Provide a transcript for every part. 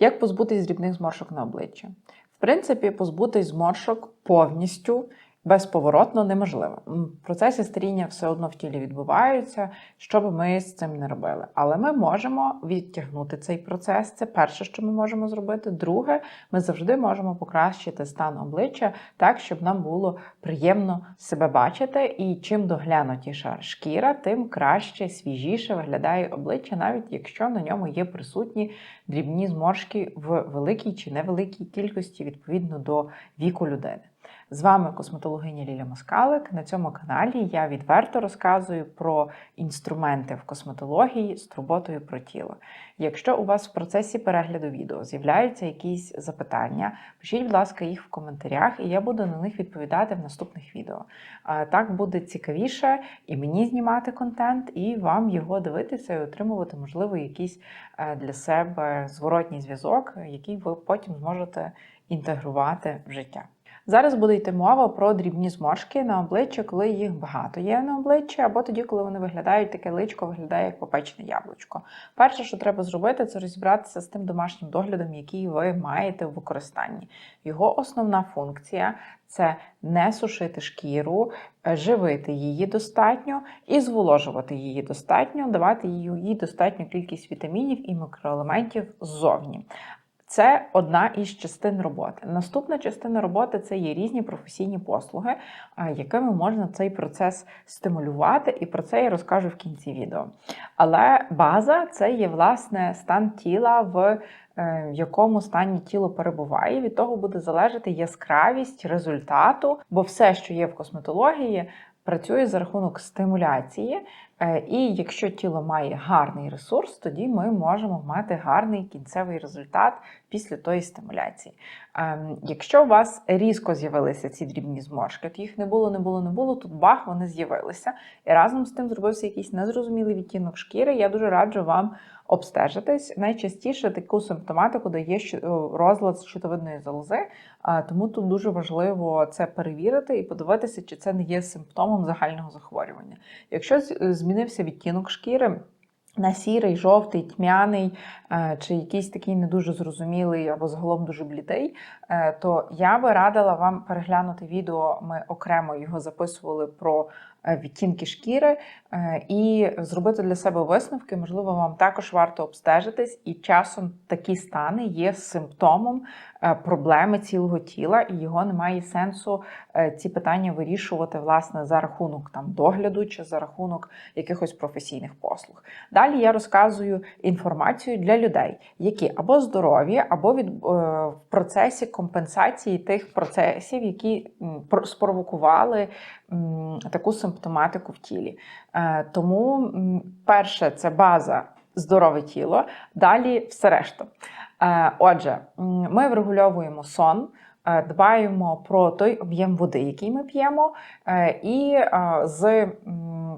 Як позбутись дрібних зморшок на обличчі? В принципі, позбутись зморшок повністю безповоротно неможливо. Процеси старіння все одно в тілі відбуваються, що би ми з цим не робили. Але ми можемо відтягнути цей процес. Це перше, що ми можемо зробити. Друге, ми завжди можемо покращити стан обличчя так, щоб нам було приємно себе бачити. І чим доглянутіша шкіра, тим краще, свіжіше виглядає обличчя, навіть якщо на ньому є присутні дрібні зморшки в великій чи невеликій кількості відповідно до віку людини. З вами косметологиня Ліля Москалик. На цьому каналі я відверто розказую про інструменти в косметології з турботою про тіло. Якщо у вас в процесі перегляду відео з'являються якісь запитання, пишіть, будь ласка, їх в коментарях, і я буду на них відповідати в наступних відео. Так буде цікавіше і мені знімати контент, і вам його дивитися і отримувати, можливо, якийсь е, для себе зворотній зв'язок, який ви потім зможете інтегрувати в життя. Зараз буде йти мова про дрібні зморшки на обличчі, коли їх багато є на обличчі, або тоді, коли вони виглядають, таке личко виглядає як попечене яблучко. Перше, що треба зробити, це розібратися з тим домашнім доглядом, який ви маєте в використанні. Його основна функція це не сушити шкіру, е, живити її достатньо і зволожувати її достатньо, давати їй достатню кількість вітамінів і мікроелементів ззовні. Це одна із частин роботи. Наступна частина роботи це є різні професійні послуги, якими можна цей процес стимулювати, і про це я розкажу в кінці відео. Але база це є власне стан тіла, в е, якому стані тіло перебуває. Від того буде залежати яскравість результату, бо все, що є в косметології, працює за рахунок стимуляції. Е, І якщо тіло має гарний ресурс, тоді ми можемо мати гарний кінцевий результат після тої стимуляції. Ем, Якщо у вас різко з'явилися ці дрібні зморшки, то їх не було, не було, не було, тут бах, вони з'явилися. І разом з тим зробився якийсь незрозумілий відтінок шкіри. Я дуже раджу вам обстежитись. Найчастіше таку симптоматику дає розлад щитовидної залози, тому тут дуже важливо це перевірити і подивитися, чи це не є симптомом загального захворювання. Якщо змінився відтінок шкіри. На сірий, жовтий, тьмяний е, чи якийсь такий не дуже зрозумілий або загалом дуже блідий, е, то я би радила вам переглянути відео. Ми окремо його записували про відтінки шкіри е, і зробити для себе висновки. Можливо, вам також варто обстежитись, і часом такі стани є симптомом е, проблеми цілого тіла, і його немає сенсу е, ці питання вирішувати власне за рахунок там догляду чи за рахунок якихось професійних послуг. Далі я розказую інформацію для людей, які або здорові, або від е, в процесі компенсації тих процесів, які спровокували таку симптоматику в тілі. Е, Тому перше це база здорове тіло, далі все решта. Е, Отже, ми врегульовуємо сон. е, Дбаємо про той об'єм води, який ми п'ємо, і з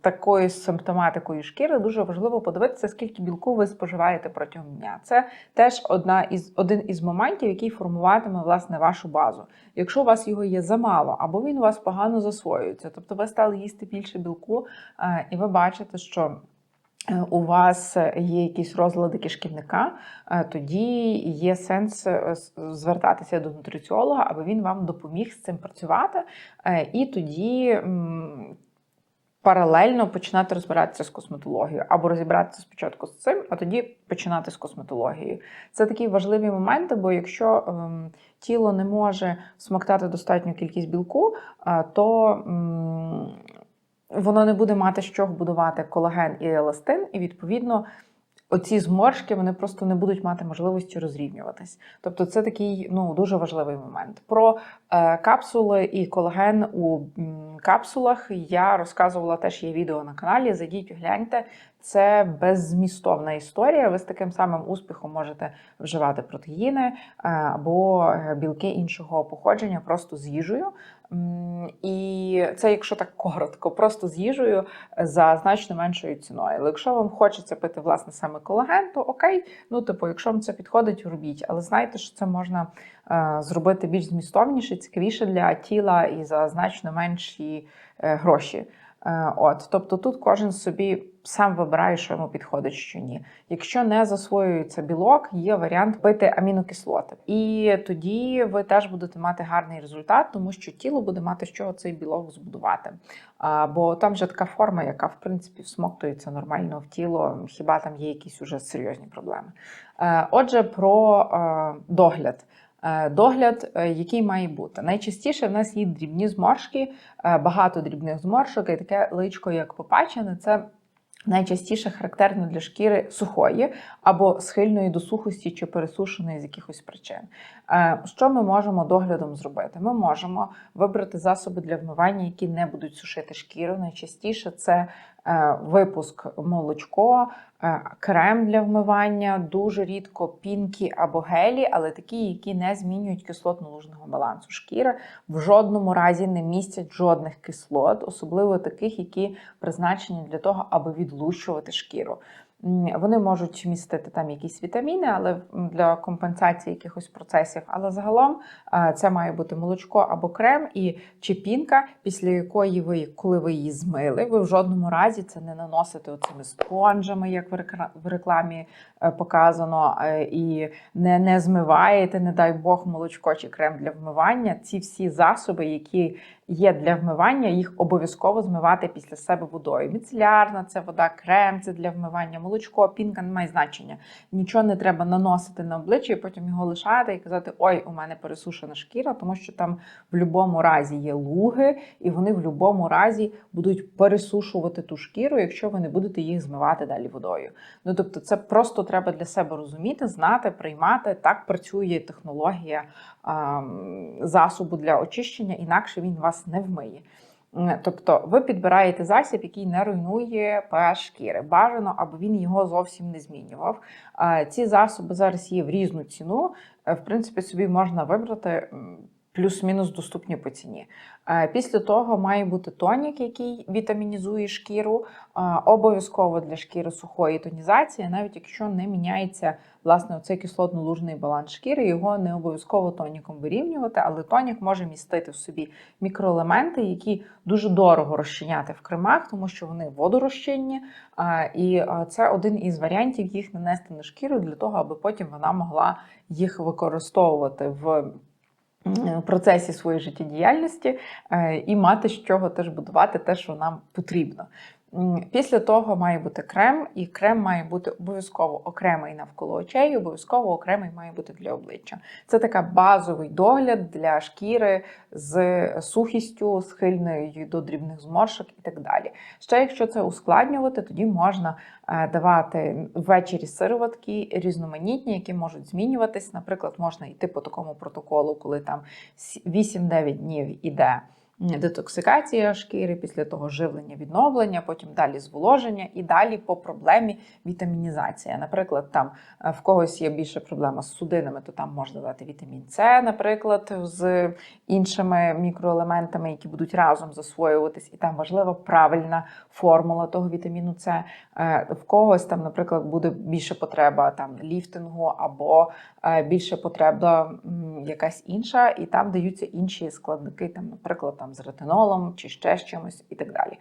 такою симптоматикою шкіри дуже важливо подивитися, скільки білку ви споживаєте протягом дня. Це теж одна із один із моментів, який формуватиме власне вашу базу. Якщо у вас його є замало, або він у вас погано засвоюється, тобто ви стали їсти більше білку, е, і ви бачите, що е, у вас є якісь розлади кишківника, е, тоді є сенс звертатися до нутриціолога, аби він вам допоміг з цим працювати. І тоді паралельно починати розбиратися з косметологією, або розібратися спочатку з цим, а тоді починати з косметологією. Це такі важливі моменти, бо якщо ем, тіло не може смоктати достатню кількість білку, е, то ем, воно не буде мати з чого будувати колаген і еластин, і відповідно. Оці зморшки вони просто не будуть мати можливості розрівнюватись. Тобто це такий ну дуже важливий момент. Про е, капсули і колаген у м, капсулах я розказувала теж є відео на каналі. Зайдіть, гляньте. Це беззмістовна історія. Ви з таким самим успіхом можете вживати протеїни е, або е, білки іншого походження просто з їжею. І це, якщо так коротко, просто з їжею за значно меншою ціною. Але якщо вам хочеться пити власне саме колаген, то окей, ну типу, якщо вам це підходить, робіть. Але знайте, що це можна е, зробити більш змістовніше, цікавіше для тіла і за значно менші е, гроші. Е, От, тобто тут кожен собі сам вибирає, що йому підходить, що ні. Якщо не засвоюється білок, є варіант пити амінокислоти. І тоді ви теж будете мати гарний результат, тому що тіло буде мати з чого цей білок збудувати. А, бо там вже така форма, яка в принципі всмоктується нормально в тіло, хіба там є якісь уже серйозні проблеми. Е, Отже, про е, догляд. Е, Догляд, який має бути. Найчастіше в нас є дрібні зморшки, багато дрібних зморшок, і таке личко, як попачене, це найчастіше характерно для шкіри сухої або схильної до сухості чи пересушеної з якихось причин. Е, Що ми можемо доглядом зробити? Ми можемо вибрати засоби для вмивання, які не будуть сушити шкіру. Найчастіше це випуск молочко, е, крем для вмивання, дуже рідко пінки або гелі, але такі, які не змінюють кислотно-лужного балансу шкіри, в жодному разі не містять жодних кислот, особливо таких, які призначені для того, аби відлущувати шкіру. Вони можуть містити там якісь вітаміни, але для компенсації якихось процесів. Але загалом е, це має бути молочко або крем і чепінка, після якої ви, коли ви її змили, ви в жодному разі це не наносите оцими спонжами, як в рекламі показано, е, і не, не змиваєте, не дай Бог, молочко чи крем для вмивання. Ці всі засоби, які є для вмивання, їх обов'язково змивати після себе водою. Міцелярна це вода, крем це для вмивання, молочко, пінка не має значення. Нічого не треба наносити на обличчя і потім його лишати і казати: Ой, у мене пересушена шкіра, тому що там в будь-якому разі є луги, і вони в будь-якому разі будуть пересушувати ту шкіру, якщо ви не будете їх змивати далі водою. Ну тобто, це просто треба для себе розуміти, знати, приймати. Так працює технологія засобу для очищення, інакше він вас не вмиє. Тобто ви підбираєте засіб, який не руйнує pH шкіри. Бажано, аби він його зовсім не змінював. Ці засоби зараз є в різну ціну. Е, В принципі, собі можна вибрати плюс-мінус доступні по ціні. Е, Після того має бути тонік, який вітамінізує шкіру. Е, Обов'язково для шкіри сухої тонізації, навіть якщо не міняється власне оцей кислотно-лужний баланс шкіри, його не обов'язково тоніком вирівнювати, але тонік може містити в собі мікроелементи, які дуже дорого розчиняти в кремах, тому що вони водорозчинні. Е, І це один із варіантів їх нанести на шкіру для того, аби потім вона могла їх використовувати в процесі своєї життєдіяльності е, і мати з чого теж будувати те, що нам потрібно. Після того має бути крем, і крем має бути обов'язково окремий навколо очей, обов'язково окремий має бути для обличчя. Це така базовий догляд для шкіри з сухістю, схильною до дрібних зморшок і так далі. Ще якщо це ускладнювати, тоді можна е, давати ввечері сироватки різноманітні, які можуть змінюватись. Наприклад, можна йти по такому протоколу, коли там с- 8-9 днів іде. Детоксикація шкіри, після того живлення, відновлення, потім далі зволоження і далі по проблемі вітамінізація. Наприклад, там е, в когось є більше проблема з судинами, то там можна дати вітамін С, наприклад, з іншими мікроелементами, які будуть разом засвоюватись, і там важлива правильна формула того вітаміну С. Е, В когось там, наприклад, буде більше потреба там ліфтингу або е, більше потреба якась інша, і там даються інші складники, там, наприклад, там з ретинолом чи ще з чимось і так далі.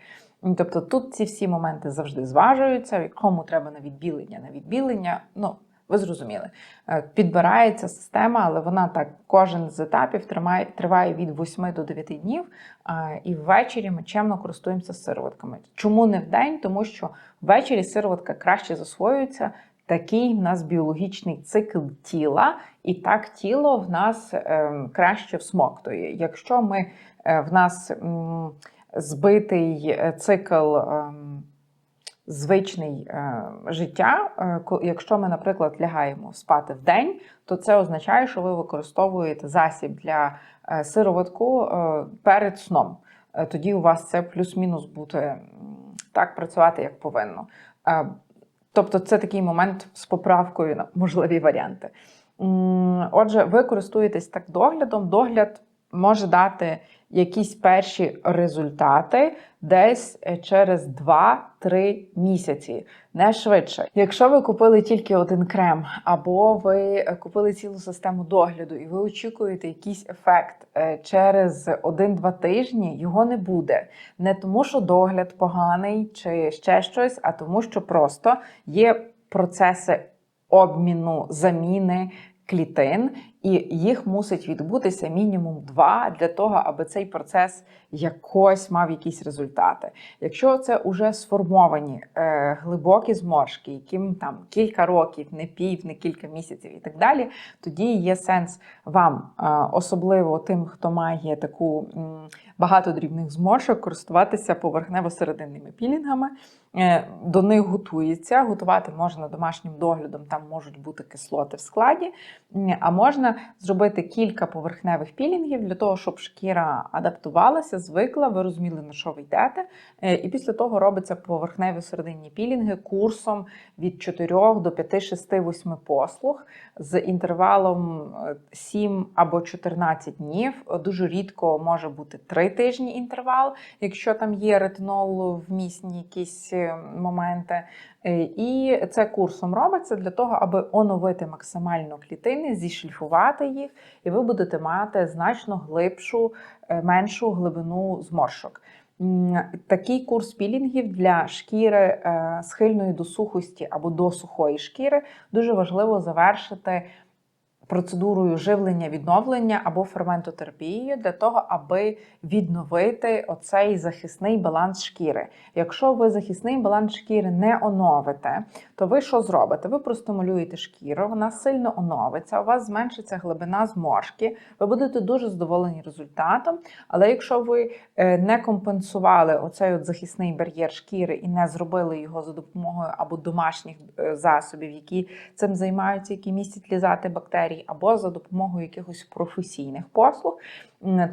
Тобто тут ці всі моменти завжди зважуються, кому треба на відбілення, на відбілення. Ну, ви зрозуміли. Е, Підбирається система, але вона так кожен з етапів тримає, триває від 8 до 9 днів. е, І ввечері ми чемно користуємося сироватками. Чому не в день? Тому що ввечері сироватка краще засвоюється. Такий в нас біологічний цикл тіла, і так тіло в нас ем, краще всмоктує. Якщо ми е, в нас збитий е, цикл. ем, Звичний е, життя, е, якщо ми, наприклад, лягаємо спати в день, то це означає, що ви використовуєте засіб для е, сироватку е, перед сном. Е, Тоді у вас це плюс-мінус буде так працювати, як повинно. Е, Тобто, це такий момент з поправкою на можливі варіанти. Отже, ви користуєтесь так доглядом. Догляд може дати якісь перші результати десь е, через 2-3 місяці, не швидше. Якщо ви купили тільки один крем, або ви е, купили цілу систему догляду, і ви очікуєте якийсь ефект е, через 1-2 тижні, його не буде. Не тому, що догляд поганий чи ще щось, а тому, що просто є процеси обміну заміни клітин, і їх мусить відбутися мінімум два для того, аби цей процес якось мав якісь результати. Якщо це вже сформовані е, глибокі зморшки, яким там кілька років, не пів, не кілька місяців і так далі, тоді є сенс вам, е, особливо тим, хто має таку м, багато дрібних зморшок, користуватися поверхнево-серединними пілінгами. Е, До них готується. Готувати можна домашнім доглядом, там можуть бути кислоти в складі, а можна зробити кілька поверхневих пілінгів для того, щоб шкіра адаптувалася, звикла, ви розуміли, на що ви йдете. Е, І після того робиться поверхневі серединні пілінги курсом від 4 до 5, 6, 8 послуг з інтервалом е, 7 або 14 днів. Дуже рідко може бути 3 тижні інтервал, якщо там є ретинол вмісні якісь е, моменти. Е, І це курсом робиться для того, аби оновити максимально клітини, зішліфувати їх, і ви будете мати значно глибшу, е, меншу глибину зморшок. Такий курс пілінгів для шкіри е, схильної до сухості або до сухої шкіри дуже важливо завершити процедурою живлення відновлення або ферментотерапією для того, аби відновити оцей захисний баланс шкіри. Якщо ви захисний баланс шкіри не оновите, то ви що зробите? Ви простимулюєте шкіру, вона сильно оновиться, у вас зменшиться глибина зморшки, ви будете дуже задоволені результатом. Але якщо ви е, не компенсували оцей от захисний бар'єр шкіри і не зробили його за допомогою або домашніх е, засобів, які цим займаються, які містять лізати бактерій, або за допомогою якихось професійних послуг,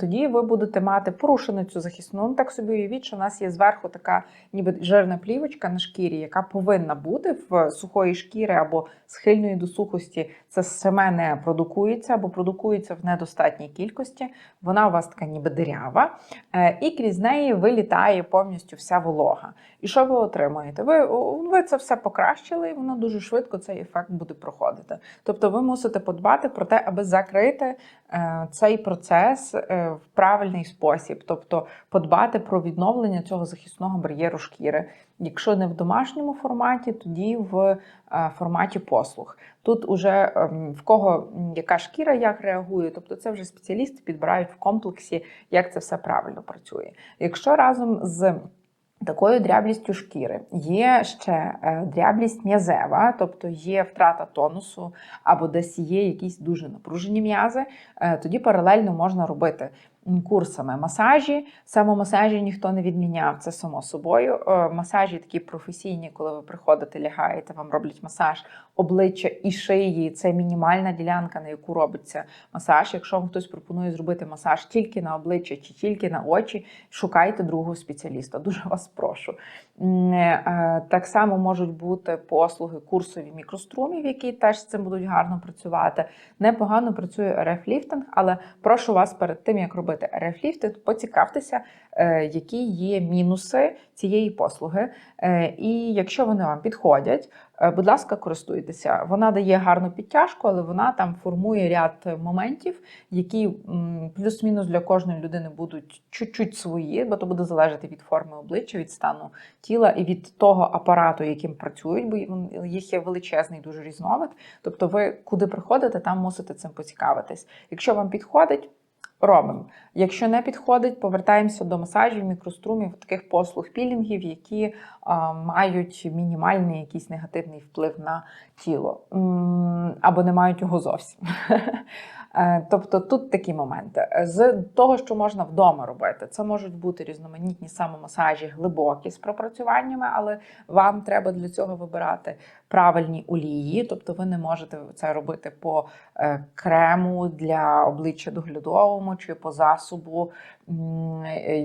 тоді ви будете мати порушену цю захисну. Ну, так собі уявіть, що в нас є зверху така ніби жирна плівочка на шкірі, яка повинна бути в сухої шкіри або схильної до сухості. Це саме не продукується або продукується в недостатній кількості. Вона у вас така ніби дирява, е, і крізь неї вилітає повністю вся волога. І що ви отримуєте? Ви, ви це все покращили, і воно дуже швидко цей ефект буде проходити. Тобто ви мусите подбати про те, аби закрити е, цей процес е, в правильний спосіб, тобто подбати про відновлення цього захисного бар'єру шкіри. Якщо не в домашньому форматі, тоді в е, форматі послуг. Тут уже ем, в кого яка шкіра як реагує, тобто це вже спеціалісти підбирають в комплексі, як це все правильно працює. Якщо разом з Такою дряблістю шкіри є ще е, дряблість м'язева, тобто є втрата тонусу або десь є якісь дуже напружені м'язи. е, Тоді паралельно можна робити курсами масажі. Самомасажі ніхто не відміняв, це само собою. Е, Масажі такі професійні, коли ви приходите, лягаєте, вам роблять масаж обличчя і шиї. Це мінімальна ділянка, на яку робиться масаж. Якщо вам хтось пропонує зробити масаж тільки на обличчя чи тільки на очі, шукайте другого спеціаліста. Дуже вас прошу. Е, Так само можуть бути послуги курсові мікрострумів, які теж з цим будуть гарно працювати. Непогано працює РФ-ліфтинг, але прошу вас перед тим, як робити РФ-ліфтинг, поцікавтеся, е, які є мінуси цієї послуги. Е, І якщо вони вам підходять, е, будь ласка, користуйтеся. Вона дає гарну підтяжку, але вона там формує ряд моментів, які плюс-мінус для кожної людини будуть чуть-чуть свої, бо то буде залежати від форми обличчя, від стану тіла і від того апарату, яким працюють, бо їх є величезний дуже різновид. Тобто, ви куди приходите, там мусите цим поцікавитись. Якщо вам підходить. Робимо. Якщо не підходить, повертаємося до масажів, мікрострумів, таких послуг пілінгів, які а, мають мінімальний якийсь негативний вплив на тіло або не мають його зовсім. Е, Тобто тут такі моменти. З того, що можна вдома робити, це можуть бути різноманітні самомасажі, глибокі з пропрацюваннями, але вам треба для цього вибирати правильні олії. Тобто ви не можете це робити по е, крему для обличчя доглядовому чи по засобу,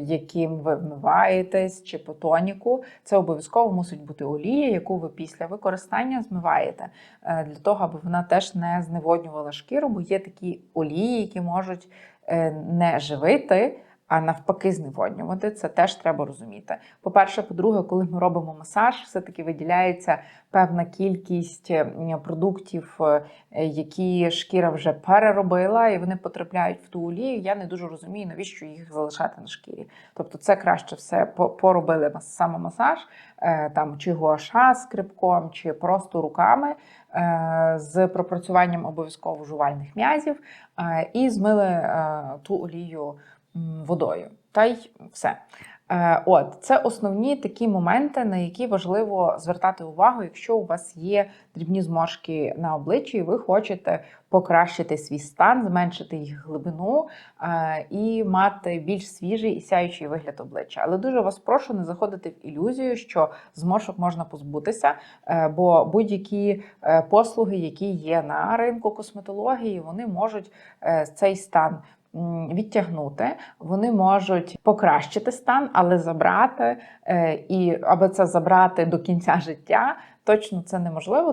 яким ви вмиваєтесь, чи по тоніку. Це обов'язково мусить бути олія, яку ви після використання змиваєте, е, для того, аби вона теж не зневоднювала шкіру, бо є такі олії, які можуть е, не живити. А навпаки, зневоднювати, це теж треба розуміти. По-перше, по-друге, коли ми робимо масаж, все-таки виділяється певна кількість е, продуктів, е, які шкіра вже переробила, і вони потрапляють в ту олію. Я не дуже розумію, навіщо їх залишати на шкірі. Тобто, це краще все поробили мас- самомасаж, е, там чи гуаша скрипком, чи просто руками з пропрацюванням обов'язково жувальних м'язів, і змили ту олію водою. Та й все. Е, От це основні такі моменти, на які важливо звертати увагу, якщо у вас є дрібні зморшки на обличчі, і ви хочете покращити свій стан, зменшити їх глибину е, і мати більш свіжий і сяючий вигляд обличчя. Але дуже вас прошу не заходити в ілюзію, що зморшок можна позбутися, е, бо будь-які послуги, які є на ринку косметології, вони можуть цей стан відтягнути, вони можуть покращити стан, але забрати е, і аби це забрати до кінця життя, точно це неможливо.